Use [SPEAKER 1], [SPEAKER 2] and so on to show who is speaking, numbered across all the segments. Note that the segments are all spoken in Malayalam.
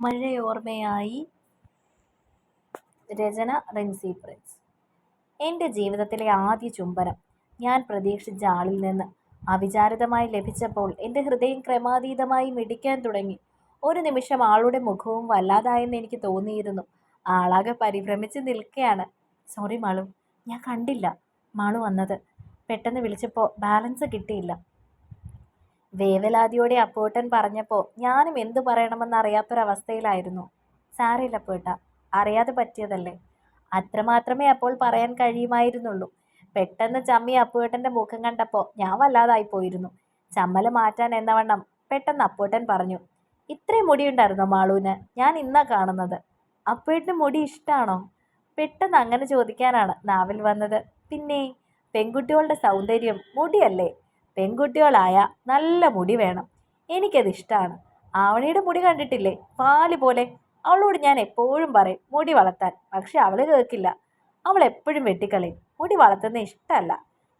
[SPEAKER 1] മഴയോർമ്മയായി രചന റിൻസി പ്രിൻസ്. എന്റെ ജീവിതത്തിലെ ആദ്യ ചുംബനം ഞാൻ പ്രതീക്ഷിച്ച ആളിൽ നിന്ന് അവിചാരിതമായി ലഭിച്ചപ്പോൾ എന്റെ ഹൃദയം ക്രമാതീതമായി മിടിക്കാൻ തുടങ്ങി. ഒരു നിമിഷം ആളുടെ മുഖവും വല്ലാതായെന്ന് എനിക്ക് തോന്നിയിരുന്നു. ആളാകെ പരിഭ്രമിച്ച് നിൽക്കുകയാണ് സോറി മാളു ഞാൻ കണ്ടില്ല മാളു വന്നത്. പെട്ടെന്ന് വിളിച്ചപ്പോൾ ബാലൻസ് കിട്ടിയില്ല. വേവലാതിയോടെ അപ്പൂട്ടൻ പറഞ്ഞപ്പോൾ ഞാനും എന്തു പറയണമെന്നറിയാത്തൊരവസ്ഥയിലായിരുന്നു സാറില്ല അപ്പൂട്ട അറിയാതെ പറ്റിയതല്ലേ? അത്രമാത്രമേ അപ്പോൾ പറയാൻ കഴിയുമായിരുന്നുള്ളൂ. പെട്ടെന്ന് ചമ്മി അപ്പൂട്ടന്റെ മുഖം കണ്ടപ്പോൾ ഞാൻ വല്ലാതായി പോയിരുന്നു. ചമ്മൽ മാറ്റാൻ എന്നവണ്ണം പെട്ടെന്ന് അപ്പൂട്ടൻ പറഞ്ഞു ഇത്രയും മുടിയുണ്ടായിരുന്നോ മാളൂന്? ഞാൻ ഇന്നാ കാണുന്നത്. അപ്പുവേട്ടന് മുടി ഇഷ്ടമാണോ പെട്ടെന്ന് അങ്ങനെ ചോദിക്കാനാണ് നാവിൽ വന്നത്. പിന്നെ പെൺകുട്ടികളുടെ സൗന്ദര്യം മുടിയല്ലേ? പെൺകുട്ടികളായ നല്ല മുടി വേണം. എനിക്കതിഷ്ടമാണ് ആവണിയുടെ മുടി കണ്ടിട്ടില്ലേ? പാൽ പോലെ. അവളോട് ഞാൻ എപ്പോഴും പറയും മുടി വളർത്താൻ. പക്ഷെ അവൾ കേൾക്കില്ല. അവൾ എപ്പോഴും വെട്ടിക്കളയും. മുടി വളർത്തുന്ന ഇഷ്ടമല്ല.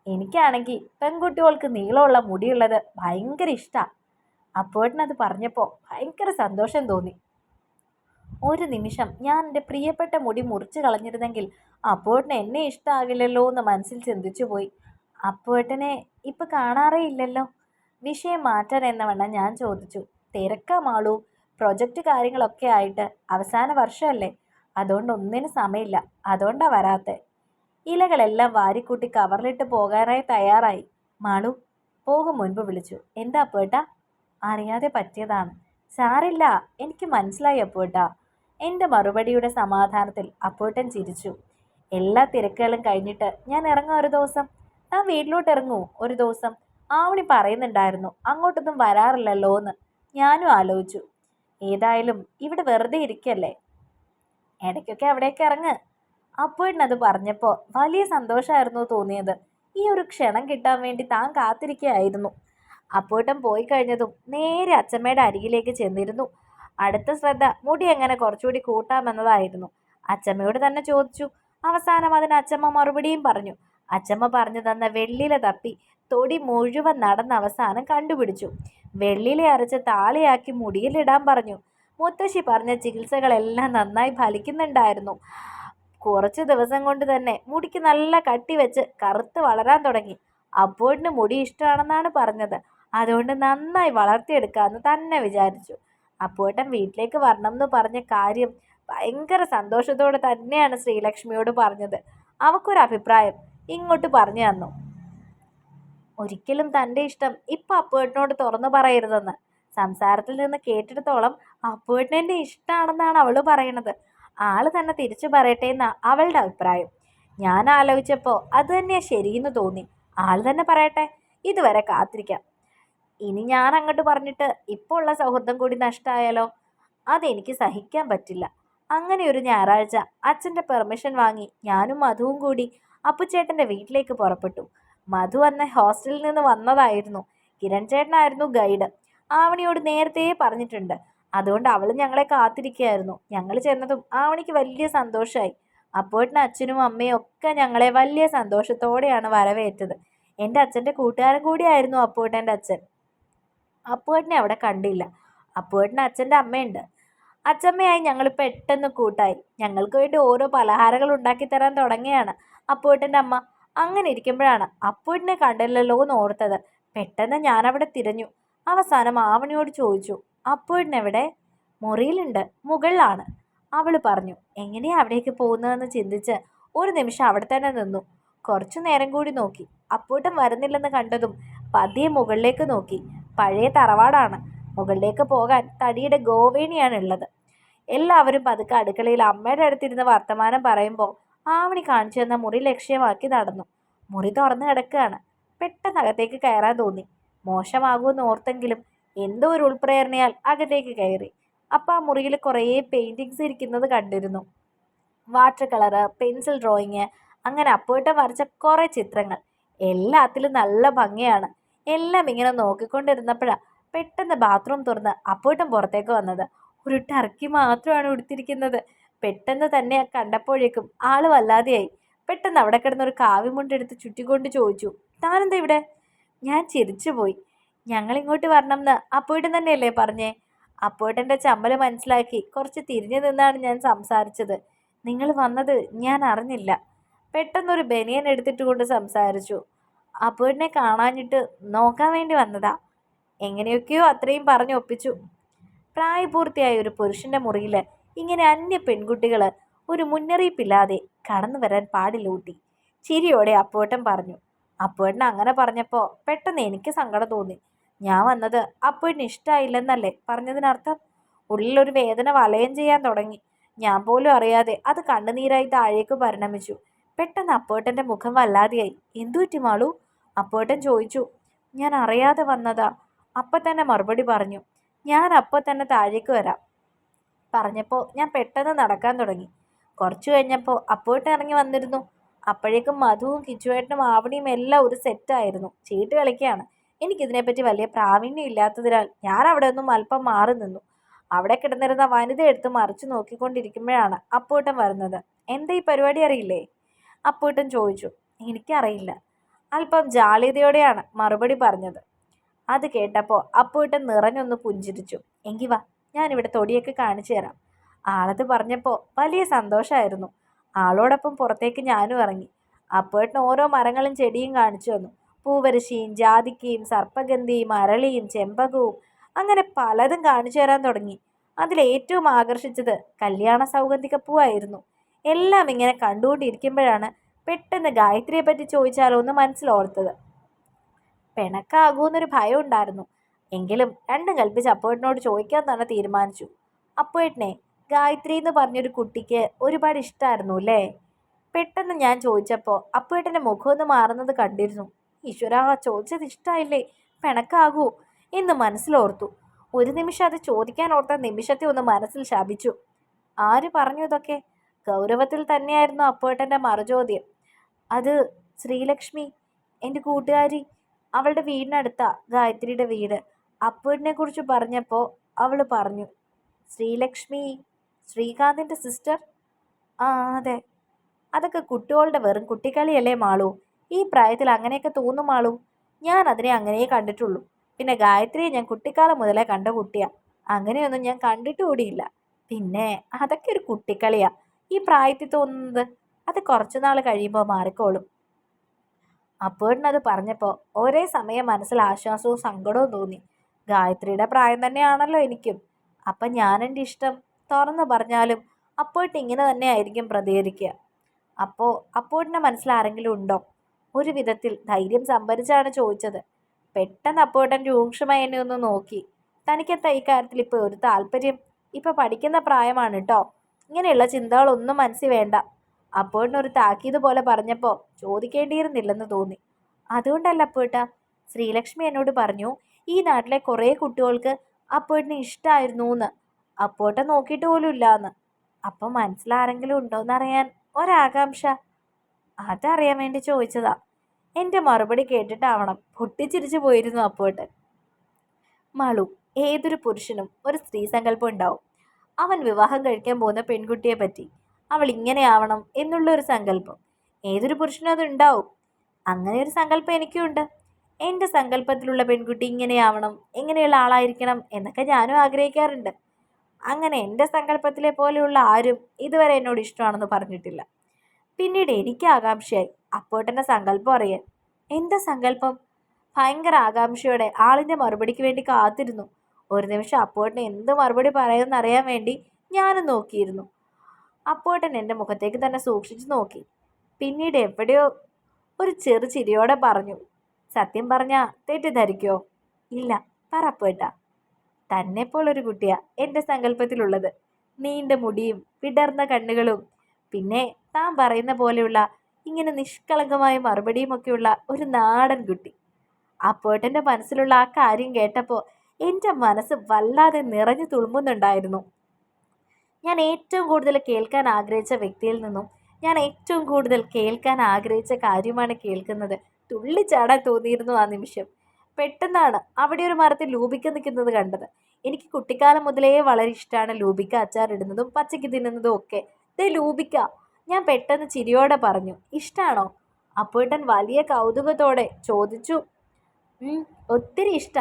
[SPEAKER 1] എനിക്കാണെങ്കിൽ പെൺകുട്ടികൾക്ക് നീളമുള്ള മുടിയുള്ളത് ഭയങ്കര ഇഷ്ടമാണ് അപ്പോഴത്തിനത് പറഞ്ഞപ്പോൾ ഭയങ്കര സന്തോഷം തോന്നി. ഒരു നിമിഷം ഞാൻ എന്റെ പ്രിയപ്പെട്ട മുടി മുറിച്ച് കളഞ്ഞിരുന്നെങ്കിൽ അപ്പോഴത്തിന് എന്നെ ഇഷ്ടമാകില്ലല്ലോ എന്ന് മനസ്സിൽ ചിന്തിച്ചു പോയി അപ്പോഴട്ടനെ ഇപ്പം കാണാറേ ഇല്ലല്ലോ? വിഷയം മാറ്റാൻ എന്നവണ്ണം ഞാൻ ചോദിച്ചു. തിരക്കാ മാളു. പ്രൊജക്റ്റ് കാര്യങ്ങളൊക്കെ ആയിട്ട് അവസാന വർഷമല്ലേ? അതുകൊണ്ട് ഒന്നിനും സമയമില്ല. അതുകൊണ്ടാണ് വരാത്തെ. ഇലകളെല്ലാം വാരിക്കൂട്ടി കവറിലിട്ട് പോകാനായി തയ്യാറായി. മാളു പോകും മുൻപ് വിളിച്ചു. എന്താ അപ്പുവേട്ടാ അറിയാതെ പറ്റിയതാണ്. സാറില്ല എനിക്ക് മനസ്സിലായി അപ്പുവേട്ടാ എന്റെ മറുപടിയുടെ സമാധാനത്തിൽ അപ്പുവേട്ടൻ ചിരിച്ചു. എല്ലാ തിരക്കുകളും കഴിഞ്ഞിട്ട് ഞാൻ ഇറങ്ങാം ഒരു ദിവസം. താൻ വീട്ടിലോട്ട് ഇറങ്ങൂ ഒരു ദിവസം. ആവണി പറയുന്നുണ്ടായിരുന്നു അങ്ങോട്ടൊന്നും വരാറില്ലല്ലോ എന്ന് ഞാനും ആലോചിച്ചു ഏതായാലും ഇവിടെ വെറുതെ ഇരിക്കല്ലേ? ഇടയ്ക്കൊക്കെ അവിടേക്ക് ഇറങ്ങ്. അപ്പോഴിനത് പറഞ്ഞപ്പോൾ വലിയ സന്തോഷമായിരുന്നു തോന്നിയത്. ഈ ഒരു ക്ഷണം കിട്ടാൻ വേണ്ടി താൻ കാത്തിരിക്കുകയായിരുന്നു അപ്പോട്ടം പോയി കഴിഞ്ഞതും നേരെ അച്ചമ്മയുടെ അരികിലേക്ക് ചെന്നിരുന്നു. അടുത്ത ശ്രദ്ധ മുടി എങ്ങനെ കുറച്ചുകൂടി കൂട്ടാമെന്നതായിരുന്നു. അച്ചമ്മയോട് തന്നെ ചോദിച്ചു. അവസാനം അതിന് അച്ചമ്മ മറുപടിയും പറഞ്ഞു. അച്ചമ്മ പറഞ്ഞു തന്ന വെള്ളില തപ്പി തൊടി മുഴുവൻ നടന്ന അവസാനം കണ്ടുപിടിച്ചു. വെള്ളില അരച്ച് താളിയാക്കി മുടിയിലിടാൻ പറഞ്ഞു. മുത്തശ്ശി പറഞ്ഞ ചികിത്സകളെല്ലാം നന്നായി ഫലിക്കുന്നുണ്ടായിരുന്നു. കുറച്ച് ദിവസം കൊണ്ട് തന്നെ മുടിക്ക് നല്ല കട്ടി വെച്ച് കറുത്ത് വളരാൻ തുടങ്ങി. അപ്പോഴിന് മുടി ഇഷ്ടമാണെന്നാണ് പറഞ്ഞത്. അതുകൊണ്ട് നന്നായി വളർത്തിയെടുക്കാമെന്ന് തന്നെ വിചാരിച്ചു. അപ്പോട്ടൻ വീട്ടിലേക്ക് വരണം എന്ന് പറഞ്ഞ കാര്യം ഭയങ്കര സന്തോഷത്തോടെ തന്നെയാണ് ശ്രീലക്ഷ്മിയോട് പറഞ്ഞത്. അവക്കൊരു അഭിപ്രായം. ഇങ്ങോട്ട് പറഞ്ഞു തന്നു. ഒരിക്കലും തന്റെ ഇഷ്ടം ഇപ്പം അപ്പുവേട്ടനോട് തുറന്നു പറയരുതെന്ന്. സംസാരത്തിൽ നിന്ന് കേട്ടിടത്തോളം അപ്പുവേട്ടനെ ഇഷ്ടമാണെന്നാണ് അവൾ പറയണത് ആൾ തന്നെ തിരിച്ചു പറയട്ടെ എന്നാണ് അവളുടെ അഭിപ്രായം. ഞാൻ ആലോചിച്ചപ്പോൾ അത് തന്നെയാ ശരിയെന്ന് തോന്നി. ആൾ തന്നെ പറയട്ടെ ഇതുവരെ കാത്തിരിക്കാം. ഇനി ഞാൻ അങ്ങോട്ട് പറഞ്ഞിട്ട് ഇപ്പോൾ ഉള്ള സൗഹൃദം കൂടി നഷ്ടമായാലോ അതെനിക്ക് സഹിക്കാൻ പറ്റില്ല. അങ്ങനെ ഒരു ഞായറാഴ്ച അച്ഛന്റെ പെർമിഷൻ വാങ്ങി ഞാനും മധുവും കൂടി അപ്പുച്ചേട്ടന്റെ വീട്ടിലേക്ക് പുറപ്പെട്ടു. മധു അന്ന് ഹോസ്റ്റലിൽ നിന്ന് വന്നതായിരുന്നു. കിരൺ ചേട്ടനായിരുന്നു ഗൈഡ് ആവണിയോട് നേരത്തെ പറഞ്ഞിട്ടുണ്ട്. അതുകൊണ്ട് അവൾ ഞങ്ങളെ കാത്തിരിക്കുകയായിരുന്നു. ഞങ്ങൾ ചെന്നതും ആവണിക്ക് വലിയ സന്തോഷമായി അപ്പോട്ടിന് അച്ഛനും അമ്മയും ഒക്കെ ഞങ്ങളെ വലിയ സന്തോഷത്തോടെയാണ് വരവേറ്റത്. എന്റെ അച്ഛന്റെ കൂട്ടുകാരൻ കൂടിയായിരുന്നു അപ്പോട്ടന്റെ അച്ഛൻ. അപ്പോട്ടിനെ അവിടെ കണ്ടില്ല. അപ്പോട്ടിന് അച്ഛന്റെ അമ്മയുണ്ട്. അച്ഛമ്മയായി ഞങ്ങൾ പെട്ടെന്ന് കൂട്ടായി. ഞങ്ങൾക്ക് വേണ്ടി ഓരോ പലഹാരങ്ങൾ ഉണ്ടാക്കി തരാൻ തുടങ്ങിയാണ്. അപ്പുവേട്ടന്റെ അമ്മ. അങ്ങനെ ഇരിക്കുമ്പോഴാണ് അപ്പുവേട്ടനെ കണ്ടില്ലല്ലോ എന്ന് ഓർത്തത്. പെട്ടെന്ന് ഞാനവിടെ തിരഞ്ഞു. അവസാനം ആവണിയോട് ചോദിച്ചു അപ്പുവേട്ടൻ എവിടെ? മുറിയിലുണ്ട്. മുകളിലാണ്. അവൾ പറഞ്ഞു എങ്ങനെയാ അവിടേക്ക് പോകുന്നതെന്ന് ചിന്തിച്ച് ഒരു നിമിഷം അവിടെ തന്നെ നിന്നു. കുറച്ചു നേരം കൂടി നോക്കി. അപ്പൂട്ടൻ വരുന്നില്ലെന്ന് കണ്ടതും പതിയെ മുകളിലേക്ക് നോക്കി. പഴയ തറവാടാണ്. മുകളിലേക്ക് പോകാൻ തടിയുടെ ഗോവേണിയാണ് ഉള്ളത് എല്ലാവരും പതുക്കെ അടുക്കളയിൽ അമ്മയുടെ അടുത്തിരുന്ന് വർത്തമാനം പറയുമ്പോൾ ആവണി കാണിച്ചു തന്ന മുറി ലക്ഷ്യമാക്കി നടന്നു. മുറി തുറന്നു കിടക്കുകയാണ്. പെട്ടെന്ന് അകത്തേക്ക് കയറാൻ തോന്നി. മോശമാകുമെന്ന് ഓർത്തെങ്കിലും എന്തോ ഒരു ഉൾപ്രേരണയാൽ അകത്തേക്ക് കയറി. അപ്പം ആ മുറിയിൽ കുറേ പെയിന്റിങ്സ് ഇരിക്കുന്നത് കണ്ടിരുന്നു. വാട്ടർ കളറ് പെൻസിൽ ഡ്രോയിങ് അങ്ങനെ അപ്പോയിട്ട് വരച്ച കുറേ ചിത്രങ്ങൾ. എല്ലാത്തിലും നല്ല ഭംഗിയാണ്. എല്ലാം ഇങ്ങനെ നോക്കിക്കൊണ്ടിരുന്നപ്പോഴാണ് പെട്ടെന്ന് ബാത്റൂം തുറന്ന് അപ്പോട്ടും പുറത്തേക്ക് വന്നത്. ഒരു ടർക്കി മാത്രമാണ് ഉടുത്തിരിക്കുന്നത്. പെട്ടെന്ന് തന്നെ കണ്ടപ്പോഴേക്കും ആൾ വല്ലാതെയായി. പെട്ടെന്ന് അവിടെ കിടന്നൊരു കാവ്യമുണ്ടെടുത്ത് ചുറ്റിക്കൊണ്ട് ചോദിച്ചു താനെന്താ ഇവിടെ? ഞാൻ ചിരിച്ചു പോയി. ഞങ്ങളിങ്ങോട്ട് വരണം എന്ന് അപ്പോയിട്ടും തന്നെയല്ലേ പറഞ്ഞേ? അപ്പോയിട്ടെന്റെ ചമ്മൽ മനസ്സിലാക്കി കുറച്ച് തിരിഞ്ഞു നിന്നാണ് ഞാൻ സംസാരിച്ചത്. നിങ്ങൾ വന്നത് ഞാൻ അറിഞ്ഞില്ല. പെട്ടെന്നൊരു ബനിയൻ എടുത്തിട്ട് കൊണ്ട് സംസാരിച്ചു അപ്പോയിട്ടിനെ കാണാഞ്ഞിട്ട് നോക്കാൻ വേണ്ടി വന്നതാ. എങ്ങനെയൊക്കെയോ അത്രയും പറഞ്ഞു ഒപ്പിച്ചു. പ്രായപൂർത്തിയായ ഒരു പുരുഷന്റെ മുറിയിൽ ഇങ്ങനെ അന്യ പെൺകുട്ടികൾ ഒരു മുന്നറിയിപ്പില്ലാതെ കടന്നു വരാൻ പാടില്ലൂട്ടി. ചിരിയോടെ അപ്പുവേട്ടൻ പറഞ്ഞു അപ്പുവേട്ടൻ അങ്ങനെ പറഞ്ഞപ്പോൾ പെട്ടെന്ന് എനിക്ക് സങ്കടം തോന്നി. ഞാൻ വന്നത് അപ്പുവേട്ടന് ഇഷ്ടമായില്ലെന്നല്ലേ പറഞ്ഞതിനർത്ഥം? ഉള്ളിലൊരു വേദന വലയം ചെയ്യാൻ തുടങ്ങി. ഞാൻ പോലും അറിയാതെ അത് കണ്ണുനീരായി താഴേക്ക് പരിണമിച്ചു. പെട്ടെന്ന് അപ്പുവേട്ടന്റെ മുഖം വല്ലാതെയായി. എന്തു പറ്റി മാളു? അപ്പോട്ടൻ ചോദിച്ചു. ഞാൻ അറിയാതെ വന്നതാ. അപ്പം തന്നെ മറുപടി പറഞ്ഞു. ഞാൻ അപ്പം തന്നെ താഴേക്ക് വരാം. പറഞ്ഞപ്പോൾ ഞാൻ പെട്ടെന്ന് നടക്കാൻ തുടങ്ങി. കുറച്ചു കഴിഞ്ഞപ്പോൾ അപ്പോട്ട് ഇറങ്ങി വന്നിരുന്നു. അപ്പോഴേക്കും മധുവും കിച്ചുവേട്ടനും ആവണിയും എല്ലാം ഒരു സെറ്റായിരുന്നു ചീട്ട് കളിക്കുകയാണ്. എനിക്കിതിനെപ്പറ്റി വലിയ പ്രാവീണ്യം ഇല്ലാത്തതിനാൽ ഞാൻ അവിടെ ഒന്നും അല്പം മാറി നിന്നു. അവിടെ കിടന്നിരുന്ന വനിത എടുത്ത് മറിച്ചു നോക്കിക്കൊണ്ടിരിക്കുമ്പോഴാണ് അപ്പൂട്ടൻ വരുന്നത്. എന്താ ഈ പരിപാടി അറിയില്ലേ? അപ്പൂട്ടൻ ചോദിച്ചു. എനിക്കറിയില്ല. അല്പം ജാളിതയോടെയാണ് മറുപടി പറഞ്ഞത്. അത് കേട്ടപ്പോൾ അപ്പൂട്ടൻ നിറഞ്ഞൊന്ന് പുഞ്ചിരിച്ചു. എങ്കി വാ. ഞാനിവിടെ തൊടിയൊക്കെ കാണിച്ചു തരാം. ആളത് പറഞ്ഞപ്പോൾ വലിയ സന്തോഷമായിരുന്നു ആളോടൊപ്പം പുറത്തേക്ക് ഞാനും ഇറങ്ങി. അപ്പോട്ടിന് ഓരോ മരങ്ങളും ചെടിയും കാണിച്ചു തന്നു. പൂവരശിയും ജാതിക്കയും സർപ്പഗന്ധിയും അരളിയും ചെമ്പകവും അങ്ങനെ പലതും കാണിച്ചു തരാൻ തുടങ്ങി. അതിലേറ്റവും ആകർഷിച്ചത് കല്യാണ സൗഗന്ധികപ്പൂവായിരുന്നു എല്ലാം ഇങ്ങനെ കണ്ടുകൊണ്ടിരിക്കുമ്പോഴാണ് പെട്ടെന്ന് ഗായത്രിയെ പറ്റി ചോദിച്ചാലോ എന്ന് മനസ്സിലോർത്തത്. പിണക്കാകൂന്നൊരു ഭയം ഉണ്ടായിരുന്നു. എങ്കിലും രണ്ടും കൽപ്പിച്ച് അപ്പോയിട്ടിനോട് ചോദിക്കാൻ തന്നെ തീരുമാനിച്ചു. അപ്പോയിട്ടിനെ ഗായത്രി എന്ന് പറഞ്ഞൊരു കുട്ടിക്ക് ഒരുപാട് ഇഷ്ടമായിരുന്നു അല്ലേ? പെട്ടെന്ന് ഞാൻ ചോദിച്ചപ്പോൾ അപ്പോയിട്ടിന്റെ മുഖമൊന്ന് മാറുന്നത് കണ്ടിരുന്നു. ഈശ്വര ചോദിച്ചത് ഇഷ്ടമായില്ലേ പിണക്കാകൂ എന്ന് മനസ്സിലോർത്തു. ഒരു നിമിഷം അത് ചോദിക്കാൻ ഓർത്ത നിമിഷത്തെ ഒന്ന് മനസ്സിൽ ശപിച്ചു. ആര് പറഞ്ഞു ഇതൊക്കെ? ഗൗരവത്തിൽ തന്നെയായിരുന്നു അപ്പുവേട്ടന്റെ മറുചോദ്യം. അത് ശ്രീലക്ഷ്മി എന്റെ കൂട്ടുകാരി അവളുടെ വീടിനടുത്താ ഗായത്രിയുടെ വീട്. അപ്പൂരിനെ കുറിച്ച് പറഞ്ഞപ്പോൾ അവൾ പറഞ്ഞു ശ്രീലക്ഷ്മി ശ്രീകാന്തിന്റെ സിസ്റ്റർ? ആ അതെ. അതൊക്കെ കുട്ടികളുടെ വെറും കുട്ടിക്കളിയല്ലേ മാളു? ഈ പ്രായത്തിൽ അങ്ങനെയൊക്കെ തോന്നും മാളു. ഞാൻ അതിനെ അങ്ങനെയേ കണ്ടിട്ടുള്ളൂ. പിന്നെ ഗായത്രിയെ ഞാൻ കുട്ടിക്കാലം മുതലേ കണ്ട കുട്ടിയാ. അങ്ങനെയൊന്നും ഞാൻ കണ്ടിട്ടുകൂടിയില്ല പിന്നെ അതൊക്കെ ഒരു കുട്ടിക്കളിയാ. ഈ പ്രായത്തിൽ തോന്നുന്നത് അത് കുറച്ചു നാൾ കഴിയുമ്പോൾ മാറിക്കോളും. അപ്പോഴിനത് പറഞ്ഞപ്പോൾ ഒരേ സമയം മനസ്സിൽ ആശ്വാസവും സങ്കടവും തോന്നി. ഗായത്രിയുടെ പ്രായം തന്നെയാണല്ലോ എനിക്കും. അപ്പം എന്റെ ഇഷ്ടം തുറന്നു പറഞ്ഞാലും അപ്പോയിട്ട് ഇങ്ങനെ തന്നെ ആയിരിക്കും പ്രതികരിക്കുക. അപ്പോൾ അപ്പോട്ടിന്റെ മനസ്സിൽ ആരെങ്കിലും ഉണ്ടോ? ഒരു വിധത്തിൽ ധൈര്യം സംഭരിച്ചാണ് ചോദിച്ചത്. പെട്ടെന്ന് അപ്പോട്ടൻ രൂക്ഷമായി എന്നെ ഒന്ന് നോക്കി. തനിക്കെന്താ ഈ കാര്യത്തിൽ ഇപ്പോൾ ഒരു താല്പര്യം? ഇപ്പോൾ പഠിക്കുന്ന പ്രായമാണ് കേട്ടോ ഇങ്ങനെയുള്ള ചിന്തകളൊന്നും മനസ്സിൽ വേണ്ട. അപ്പോഴിനൊരു താക്കീത് പോലെ പറഞ്ഞപ്പോൾ ചോദിക്കേണ്ടിയിരുന്നില്ലെന്ന് തോന്നി. അതുകൊണ്ടല്ല അപ്പോട്ട ശ്രീലക്ഷ്മി എന്നോട് പറഞ്ഞു ഈ നാട്ടിലെ കുറേ കുട്ടികൾക്ക് അപ്പോട്ടിനെ ഇഷ്ടമായിരുന്നു എന്ന് അപ്പോട്ട നോക്കിയിട്ട് പോലും ഇല്ലാന്ന്. അപ്പം മനസ്സിലാരെങ്കിലും ഉണ്ടോയെന്നറിയാൻ ഒരാകാംക്ഷ. അതറിയാൻ വേണ്ടി ചോദിച്ചതാ. എന്റെ മറുപടി കേട്ടിട്ടാവണം പൊട്ടിച്ചിരിച്ചു പോയിരുന്നു അപ്പോട്ട് മളു ഏതൊരു പുരുഷനും ഒരു സ്ത്രീ സങ്കല്പം ഉണ്ടാവും. അവൻ വിവാഹം കഴിക്കാൻ പോകുന്ന പെൺകുട്ടിയെ പറ്റി. അവൾ ഇങ്ങനെ ആവണം എന്നുള്ള ഒരു സങ്കല്പം. ഏതൊരു പുരുഷനും അത് ഉണ്ടാവും. അങ്ങനെ ഒരു സങ്കല്പം എനിക്കുണ്ട്. എന്റെ സങ്കല്പത്തിലുള്ള പെൺകുട്ടി ഇങ്ങനെയാവണം എങ്ങനെയുള്ള ആളായിരിക്കണം എന്നൊക്കെ ഞാനും ആഗ്രഹിക്കാറുണ്ട്. അങ്ങനെ എന്റെ സങ്കല്പത്തിലെ പോലെയുള്ള ആരും ഇതുവരെ എന്നോട് ഇഷ്ടമാണെന്ന് പറഞ്ഞിട്ടില്ല. പിന്നീട് എനിക്ക് ആകാംക്ഷയായി. അപ്പോട്ടെന്റെ സങ്കല്പം അറിയാൻ. എന്താ സങ്കല്പം? ഭയങ്കര ആകാംക്ഷയോടെ ആളിന്റെ മറുപടിക്ക് വേണ്ടി കാത്തിരുന്നു. ഒരു നിമിഷം അപ്പോട്ടൻ എന്ത് മറുപടി പറയുമെന്ന് അറിയാൻ വേണ്ടി ഞാനും നോക്കിയിരുന്നു. അപ്പോട്ടൻ എന്റെ മുഖത്തേക്ക് തന്നെ സൂക്ഷിച്ചു നോക്കി. പിന്നീട് എവിടെയോ ഒരു ചെറു ചിരിയോടെ പറഞ്ഞു സത്യം പറഞ്ഞാ തെറ്റിദ്ധരിക്കോ? ഇല്ല പറ തന്നെ പോലൊരു കുട്ടിയാ എന്റെ സങ്കല്പത്തിലുള്ളത് നീണ്ട മുടിയും വിടർന്ന കണ്ണുകളും പിന്നെ താൻ പറയുന്ന പോലെയുള്ള ഇങ്ങനെ നിഷ്കളങ്കമായ മറുപടിയുമൊക്കെയുള്ള ഒരു നാടൻ കുട്ടി. അപ്പോട്ടന്റെ മനസ്സിലുള്ള ആ കാര്യം കേട്ടപ്പോൾ എന്റെ മനസ്സ് വല്ലാതെ നിറഞ്ഞു തുളുമ്പുന്നുണ്ടായിരുന്നു. ഞാൻ ഏറ്റവും കൂടുതൽ കേൾക്കാൻ ആഗ്രഹിച്ച വ്യക്തിയിൽ നിന്നും ഞാൻ ഏറ്റവും കൂടുതൽ കേൾക്കാൻ ആഗ്രഹിച്ച കാര്യമാണ് കേൾക്കുന്നത്. തുള്ളിച്ചാടാൻ തോന്നിയിരുന്നു ആ നിമിഷം. പെട്ടെന്നാണ് അവിടെ ഒരു മരത്തിൽ ലൂബിക്ക നിൽക്കുന്നത് കണ്ടത്. എനിക്ക് കുട്ടിക്കാലം മുതലേ വളരെ ഇഷ്ടമാണ് ലൂബിക്ക അച്ചാറിടുന്നതും പച്ചയ്ക്ക് തിന്നുന്നതും ഒക്കെ. ദേ ലൂബിക്ക ഞാൻ പെട്ടെന്ന് ചിരിയോടെ പറഞ്ഞു ഇഷ്ടമാണോ അപ്പോട്ടൻ വലിയ കൗതുകത്തോടെ ചോദിച്ചു ഒത്തിരി ഇഷ്ട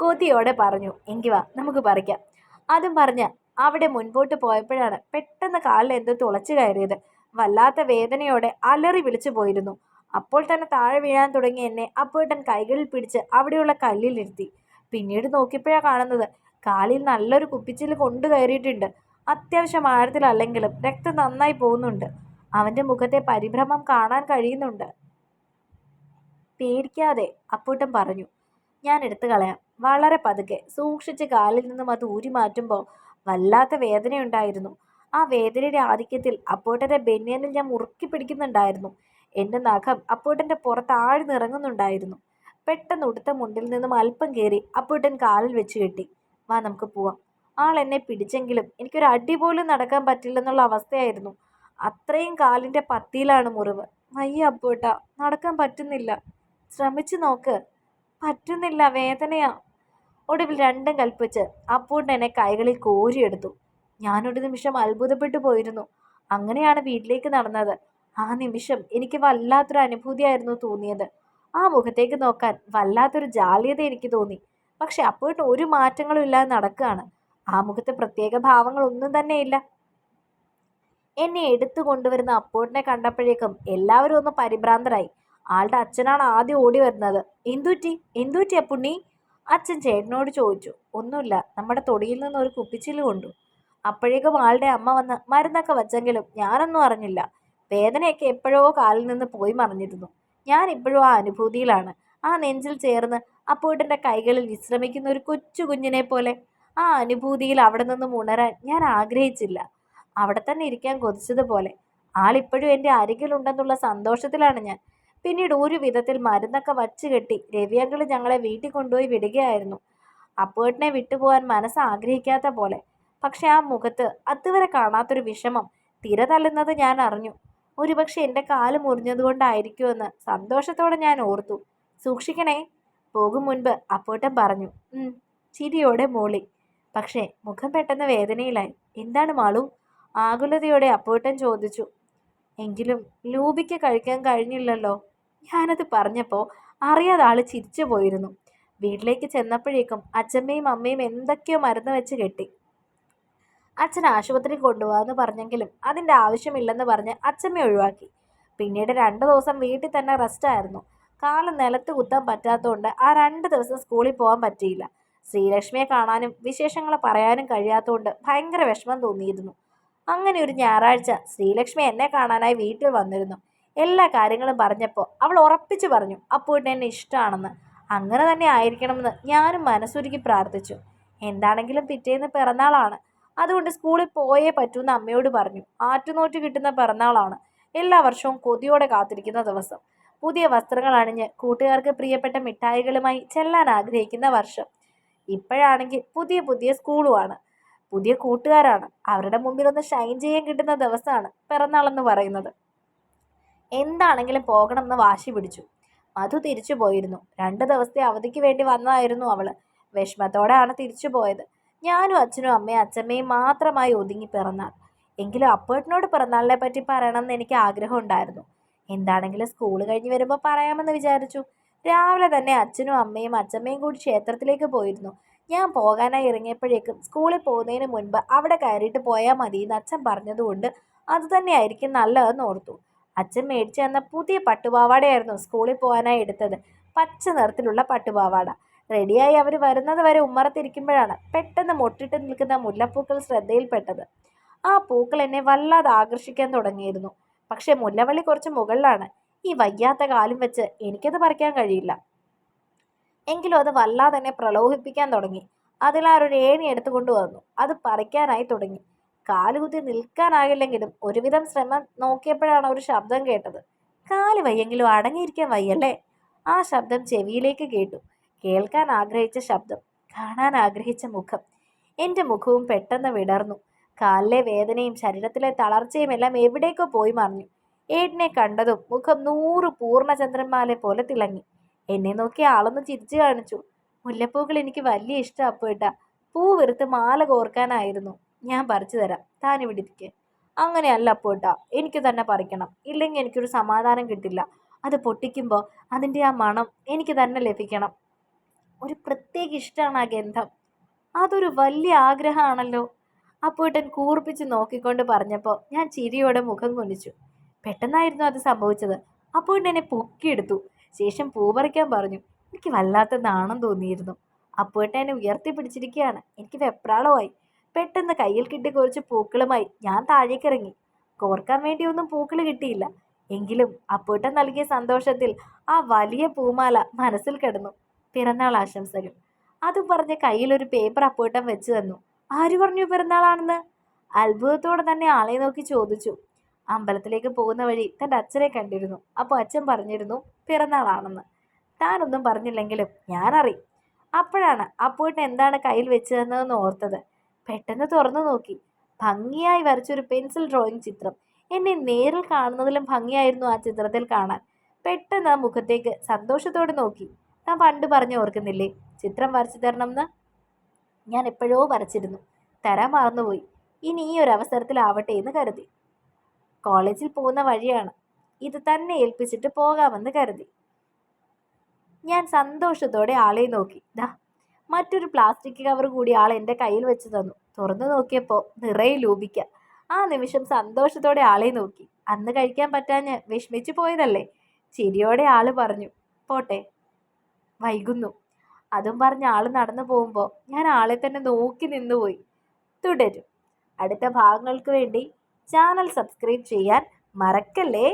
[SPEAKER 1] കൊതിയോടെ പറഞ്ഞു എങ്കി വാ നമുക്ക് പറിക്കാം. അതും പറഞ്ഞ് അവിടെ മുൻപോട്ട് പോയപ്പോഴാണ് പെട്ടെന്ന് കാലിൽ എന്തോ തുളച്ചു കയറിയത്. വല്ലാത്ത വേദനയോടെ അലറി വിളിച്ചു പോയിരുന്നു. അപ്പോൾ തന്നെ താഴെ വീഴാൻ തുടങ്ങി എന്നെ അപ്പോട്ടൻ കൈകളിൽ പിടിച്ച് അവിടെയുള്ള കല്ലിലിരുത്തി പിന്നീട് നോക്കിയപ്പോഴാണ് കാണുന്നത് കാലിൽ നല്ലൊരു കുപ്പിച്ചിൽ കൊണ്ടു കയറിയിട്ടുണ്ട്. അത്യാവശ്യം ആഴത്തിലല്ലെങ്കിലും രക്തം നന്നായി പോകുന്നുണ്ട്. അവന്റെ മുഖത്തെ പരിഭ്രമം കാണാൻ കഴിയുന്നുണ്ട്. പേടിക്കാതെ അപ്പൂട്ടൻ പറഞ്ഞു ഞാൻ എടുത്തു കളയാം. വളരെ പതുക്കെ. സൂക്ഷിച്ച് കാലിൽ നിന്നും അത് ഊരി മാറ്റുമ്പോൾ വല്ലാത്ത വേദനയുണ്ടായിരുന്നു. ആ വേദനയുടെ ആധിക്യത്തിൽ അപ്പോട്ടന്റെ ബെന്യനിൽ ഞാൻ മുറുക്കി പിടിക്കുന്നുണ്ടായിരുന്നു. എന്റെ നഖം അപ്പൂട്ടന്റെ പുറത്ത് ആഴ്ന്നിറങ്ങുന്നുണ്ടായിരുന്നു പെട്ടെന്ന് ഉടുത്ത മുണ്ടിൽ നിന്നും അല്പം കയറി അപ്പൂട്ടൻ കാലിൽ വെച്ച് കെട്ടി. വാ നമുക്ക് പോവാം. ആൾ എന്നെ പിടിച്ചെങ്കിലും എനിക്കൊരു അടി പോലും നടക്കാൻ പറ്റില്ലെന്നുള്ള അവസ്ഥയായിരുന്നു. അത്രയും കാലിന്റെ പത്തിയിലാണ് മുറിവ്. അയ്യ അപ്പൂട്ട നടക്കാൻ പറ്റുന്നില്ല. ശ്രമിച്ചു നോക്ക്. പറ്റുന്നില്ല വേദനയാ. ഒടുവിൽ രണ്ടും കൽപ്പിച്ച് അപ്പൂട്ടൻ എന്നെ കൈകളിൽ കോരിയെടുത്തു. ഞാനൊരു നിമിഷം അത്ഭുതപ്പെട്ടു പോയിരുന്നു. അങ്ങനെയാണ് വീട്ടിലേക്ക് നടന്നത്. ആ നിമിഷം എനിക്ക് വല്ലാത്തൊരു അനുഭൂതിയായിരുന്നു തോന്നിയത്. ആ മുഖത്തേക്ക് നോക്കാൻ വല്ലാത്തൊരു ജാള്യത എനിക്ക് തോന്നി. പക്ഷെ അപ്പോഴും ഒരു മാറ്റങ്ങളും ഇല്ലാതെ നടക്കുകയാണ്. ആ മുഖത്തെ പ്രത്യേക ഭാവങ്ങളൊന്നും ഇല്ല. എന്നെ എടുത്തു കൊണ്ടുവരുന്ന അപ്പോട്ടിനെ കണ്ടപ്പോഴേക്കും എല്ലാവരും ഒന്ന് പരിഭ്രാന്തരായി. ആളുടെ അച്ഛനാണ് ആദ്യം ഓടി വരുന്നത്. എന്തുറ്റി എന്തുറ്റി അപ്പുണ്ണി അച്ഛൻ ചേട്ടനോട് ചോദിച്ചു. ഒന്നുമില്ല. നമ്മുടെ തൊടിയിൽ നിന്ന് ഒരു കുപ്പിച്ചിൽ കൊണ്ടു. അപ്പോഴേക്കും ആളുടെ അമ്മ വന്ന് മരുന്നൊക്കെ വച്ചെങ്കിലും ഞാനൊന്നും അറിഞ്ഞില്ല. വേദനയൊക്കെ എപ്പോഴോ കാലിൽ നിന്ന് പോയി മറിഞ്ഞിരുന്നു. ഞാൻ ഇപ്പോഴും ആ അനുഭൂതിയിലാണ്. ആ നെഞ്ചിൽ ചേർന്ന് അപ്പൂട്ടന്റെ കൈകളിൽ വിശ്രമിക്കുന്ന ഒരു കൊച്ചു കുഞ്ഞിനെ പോലെ ആ അനുഭൂതിയിൽ അവിടെ നിന്നും ഉണരാൻ ഞാൻ ആഗ്രഹിച്ചില്ല. അവിടെ തന്നെ ഇരിക്കാൻ കൊതിച്ചതുപോലെ. ആളിപ്പോഴും എന്റെ അരികിലുണ്ടെന്നുള്ള സന്തോഷത്തിലാണ് ഞാൻ. പിന്നീട് ഒരു വിധത്തിൽ മരുന്നൊക്കെ വച്ച് കെട്ടി രവിയങ്കിൾ ഞങ്ങളെ വീട്ടിൽ കൊണ്ടുപോയി വിടുകയായിരുന്നു. അപ്പേട്ടിനെ വിട്ടുപോകാൻ മനസ്സ് ആഗ്രഹിക്കാത്ത പോലെ. പക്ഷെ ആ മുഖത്ത് അതുവരെ കാണാത്തൊരു വിഷമം തിര തള്ളുന്നത് ഞാൻ അറിഞ്ഞു. ഒരുപക്ഷെ എന്റെ കാൽ മുറിഞ്ഞതുകൊണ്ടായിരിക്കുമെന്ന് സന്തോഷത്തോടെ ഞാൻ ഓർത്തു. സൂക്ഷിക്കണേ. പോകും മുൻപ് അപ്പോട്ടൻ പറഞ്ഞു ചിരിയോടെ മോളി. പക്ഷേ മുഖം പെട്ടെന്ന് വേദനയിലായി. എന്താണ് മാളു? ആകുലതയോടെ അപ്പോട്ടൻ ചോദിച്ചു. എങ്കിലും ലൂബിക്ക് കഴിക്കാൻ കഴിഞ്ഞില്ലല്ലോ. ഞാനത് പറഞ്ഞപ്പോൾ അറിയാതെ ആൾ ചിരിച്ചു പോയിരുന്നു. വീട്ടിലേക്ക് ചെന്നപ്പോഴേക്കും അച്ഛമ്മയും അമ്മയും എന്തൊക്കെയോ മരുന്ന് വെച്ച് കെട്ടി. അച്ഛൻ ആശുപത്രി കൊണ്ടുപോകാമെന്ന് പറഞ്ഞെങ്കിലും അതിന്റെ ആവശ്യമില്ലെന്ന് പറഞ്ഞ് അച്ഛമ്മ ഒഴിവാക്കി. പിന്നീട് രണ്ട് ദിവസം വീട്ടിൽ തന്നെ റെസ്റ്റായിരുന്നു കാലം നിലത്ത് കുത്താൻ പറ്റാത്തതുകൊണ്ട് ആ രണ്ട് ദിവസം സ്കൂളിൽ പോകാൻ പറ്റിയില്ല. ശ്രീലക്ഷ്മിയെ കാണാനും വിശേഷങ്ങൾ പറയാനും കഴിയാത്തതുകൊണ്ട് ഭയങ്കര വിഷമം തോന്നിയിരുന്നു. അങ്ങനെ ഒരു ഞായറാഴ്ച ശ്രീലക്ഷ്മി എന്നെ കാണാനായി വീട്ടിൽ വന്നിരുന്നു. എല്ലാ കാര്യങ്ങളും പറഞ്ഞപ്പോൾ അവൾ ഉറപ്പിച്ചു പറഞ്ഞു അപ്പോൾ എന്നെ ഇഷ്ടമാണെന്ന് അങ്ങനെ തന്നെ ആയിരിക്കണമെന്ന് ഞാനും മനസ്സൊരുക്കി പ്രാർത്ഥിച്ചു. എന്താണെങ്കിലും പിറ്റേന്ന് പിറന്നാളാണ്. അതുകൊണ്ട് സ്കൂളിൽ പോയേ പറ്റൂ എന്ന് അമ്മയോട് പറഞ്ഞു. ആറ്റുനോറ്റ് കിട്ടുന്ന പിറന്നാളാണ്. എല്ലാ വർഷവും കൊതിയോടെ കാത്തിരിക്കുന്ന ദിവസം. പുതിയ വസ്ത്രങ്ങൾ അണിഞ്ഞ് കൂട്ടുകാർക്ക് പ്രിയപ്പെട്ട മിഠായികളുമായി ചെല്ലാൻ ആഗ്രഹിക്കുന്ന വർഷം. ഇപ്പോഴാണെങ്കിൽ പുതിയ പുതിയ സ്കൂളുമാണ് പുതിയ കൂട്ടുകാരാണ്. അവരുടെ മുമ്പിൽ ഒന്ന് ഷൈൻ ചെയ്യാൻ കിട്ടുന്ന ദിവസമാണ് പിറന്നാളെന്ന് പറയുന്നത്. എന്താണെങ്കിലും പോകണമെന്ന് വാശി പിടിച്ചു. മധു തിരിച്ചു പോയിരുന്നു. രണ്ട് ദിവസത്തെ അവധിക്ക് വേണ്ടി വന്നതായിരുന്നു അവൾ. വിഷമത്തോടെയാണ് തിരിച്ചു പോയത്. ഞാനും അച്ഛനും അമ്മയും അച്ഛമ്മയും മാത്രമായി ഒതുങ്ങി പിറന്നാൾ. എങ്കിലും അപ്പേട്ടനോട് പിറന്നാളിനെ പറ്റി പറയണം എന്ന് എനിക്ക് ആഗ്രഹം ഉണ്ടായിരുന്നു. എന്താണെങ്കിലും സ്കൂൾ കഴിഞ്ഞ് വരുമ്പോൾ പറയാമെന്ന് വിചാരിച്ചു. രാവിലെ തന്നെ അച്ഛനും അമ്മയും അച്ഛമ്മയും കൂടി ക്ഷേത്രത്തിലേക്ക് പോയിരുന്നു. ഞാൻ പോകാനായി ഇറങ്ങിയപ്പോഴേക്കും സ്കൂളിൽ പോകുന്നതിന് മുൻപ് അവിടെ കയറിയിട്ട് പോയാൽ മതി എന്ന് അച്ഛൻ പറഞ്ഞതുകൊണ്ട് അതുതന്നെയായിരിക്കും നല്ലതെന്ന് ഓർത്തു. അച്ഛൻ മേടിച്ചു തന്ന പുതിയ പട്ടുപാവാടയായിരുന്നു സ്കൂളിൽ പോകാനായി എടുത്തത്. പച്ച നിറത്തിലുള്ള പട്ടുപാവാട. റെഡിയായി അവർ വരുന്നത് വരെ ഉമ്മറത്തിരിക്കുമ്പോഴാണ് പെട്ടെന്ന് മുട്ടിട്ട് നിൽക്കുന്ന മുല്ലപ്പൂക്കൾ ശ്രദ്ധയിൽപ്പെട്ടത്. ആ പൂക്കൾ എന്നെ വല്ലാതെ ആകർഷിക്കാൻ തുടങ്ങിയിരുന്നു. പക്ഷേ മുല്ലവള്ളി കുറച്ച് മുകളിലാണ്. ഈ വയ്യാത്ത കാലും വെച്ച് എനിക്കത് പറിക്കാൻ കഴിയില്ല. എങ്കിലും അത് വല്ലാതെ എന്നെ പ്രലോഭിപ്പിക്കാൻ തുടങ്ങി. അതിൽ അതിലാരൊരു ഏണി എടുത്തുകൊണ്ട് വന്നു. അത് പറിക്കാനായി തുടങ്ങി. കാലുകുത്തി നിൽക്കാനാകില്ലെങ്കിലും ഒരുവിധം ശ്രമം നോക്കിയപ്പോഴാണ് ഒരു ശബ്ദം കേട്ടത്. കാൽ വയ്യെങ്കിലും അടങ്ങിയിരിക്കാൻ വയ്യല്ലേ? ആ ശബ്ദം ചെവിയിലേക്ക് കേട്ടു. കേൾക്കാൻ ആഗ്രഹിച്ച ശബ്ദം കാണാൻ ആഗ്രഹിച്ച മുഖം. എന്റെ മുഖവും പെട്ടെന്ന് വിടർന്നു. കാലിലെ വേദനയും ശരീരത്തിലെ തളർച്ചയും എല്ലാം എവിടേക്കോ പോയി മറിഞ്ഞു. ഏടിനെ കണ്ടതും മുഖം നൂറ് പൂർണചന്ദ്രന്മാരെ പോലെ തിളങ്ങി. എന്നെ നോക്കി ആളൊന്ന് ചിരിച്ചു കാണിച്ചു. മുല്ലപ്പൂക്കൾ എനിക്ക് വലിയ ഇഷ്ടം അപ്പോയിട്ടാ പൂ വെറുത്ത് മാല കോർക്കാനായിരുന്നു. ഞാൻ പറിച്ചു തരാം. താൻ ഇവിടെ ഇരിക്കെ. അങ്ങനെയല്ല അപ്പോട്ടാ എനിക്ക് തന്നെ പറിക്കണം. ഇല്ലെങ്കിൽ എനിക്കൊരു സമാധാനം കിട്ടില്ല. അത് പൊട്ടിക്കുമ്പോൾ അതിന്റെ ആ മണം എനിക്ക് തന്നെ ലഭിക്കണം. ഒരു പ്രത്യേക ഇഷ്ടമാണ് ആ ഗന്ധം. അതൊരു വലിയ ആഗ്രഹമാണല്ലോ. അപ്പൂട്ടൻ കൂർപ്പിച്ച് നോക്കിക്കൊണ്ട് പറഞ്ഞപ്പോൾ ഞാൻ ചിരിയോടെ മുഖം കുനിച്ചു. പെട്ടെന്നായിരുന്നു അത് സംഭവിച്ചത്. അപ്പൂട്ടൻ എന്നെ പൊക്കിയെടുത്തു. ശേഷം പൂ പറിക്കാൻ പറഞ്ഞു. എനിക്ക് വല്ലാത്ത നാണം തോന്നിയിരുന്നു അപ്പൂട്ടൻ എന്നെ ഉയർത്തി പിടിച്ചിരിക്കുകയാണ് എനിക്ക് വെപ്രാളമായി. പെട്ടെന്ന് കയ്യിൽ കിട്ടി കുറച്ച് പൂക്കളുമായി ഞാൻ താഴേക്കിറങ്ങി. കോർക്കാൻ വേണ്ടിയൊന്നും പൂക്കൾ കിട്ടിയില്ല. എങ്കിലും അപ്പൂട്ടൻ നൽകിയ സന്തോഷത്തിൽ ആ വലിയ പൂമാല മനസ്സിൽ കിടന്നു. പിറന്നാൾ ആശംസകൾ. അതും പറഞ്ഞ് കയ്യിലൊരു പേപ്പർ അപ്പൂട്ടം വെച്ച് തന്നു. ആര് പറഞ്ഞു പിറന്നാളാണെന്ന്? അത്ഭുതത്തോടെ തന്നെ ആളെ നോക്കി ചോദിച്ചു. അമ്പലത്തിലേക്ക് പോകുന്ന വഴി തന്റെ അച്ഛനെ കണ്ടിരുന്നു. അപ്പോൾ അച്ഛൻ പറഞ്ഞിരുന്നു പിറന്നാളാണെന്ന്. താനൊന്നും പറഞ്ഞില്ലെങ്കിലും ഞാനറിയും അപ്പോഴാണ് അപ്പൂട്ടൻ എന്താണ് കയ്യിൽ വെച്ചതെന്ന് ഓർത്തത്. പെട്ടെന്ന് തുറന്നു നോക്കി. ഭംഗിയായി വരച്ചൊരു പെൻസിൽ ഡ്രോയിങ് ചിത്രം. എന്നെ നേരിൽ കാണുന്നതിലും ഭംഗിയായിരുന്നു ആ ചിത്രത്തിൽ കാണാൻ. പെട്ടെന്ന് ആ മുഖത്തേക്ക് സന്തോഷത്തോടെ നോക്കി. താൻ പണ്ട് പറഞ്ഞു ഓർക്കുന്നില്ലേ? ചിത്രം വരച്ചു തരണം എന്ന്? ഞാൻ എപ്പോഴോ വരച്ചിരുന്നു. തരാൻ മറന്നുപോയി. ഇനി ഈ ഒരു അവസരത്തിലാവട്ടെ എന്ന് കരുതി. കോളേജിൽ പോകുന്ന വഴിയാണ്. ഇത് തന്നെ ഏൽപ്പിച്ചിട്ട് പോകാമെന്ന് കരുതി. ഞാൻ സന്തോഷത്തോടെ ആളെ നോക്കി. ദാ മറ്റൊരു പ്ലാസ്റ്റിക് കവർ കൂടി ആൾ എന്റെ കയ്യിൽ വെച്ച് തന്നു. തുറന്നു നോക്കിയപ്പോൾ നിറയെ ലൂപിക്ക ആ നിമിഷം സന്തോഷത്തോടെ ആളെ നോക്കി. അന്ന് കഴിക്കാൻ പറ്റാഞ്ഞ് വിഷമിച്ചു പോയതല്ലേ? ചിരിയോടെ ആൾ പറഞ്ഞു. പോട്ടെ വൈകുന്നു. അതും പറഞ്ഞ് ആൾ നടന്നു പോകുമ്പോൾ ഞാൻ ആളെ തന്നെ നോക്കി നിന്നുപോയി തുടരും. അടുത്ത ഭാഗങ്ങൾക്ക് വേണ്ടി ചാനൽ സബ്സ്ക്രൈബ് ചെയ്യാൻ മറക്കല്ലേ?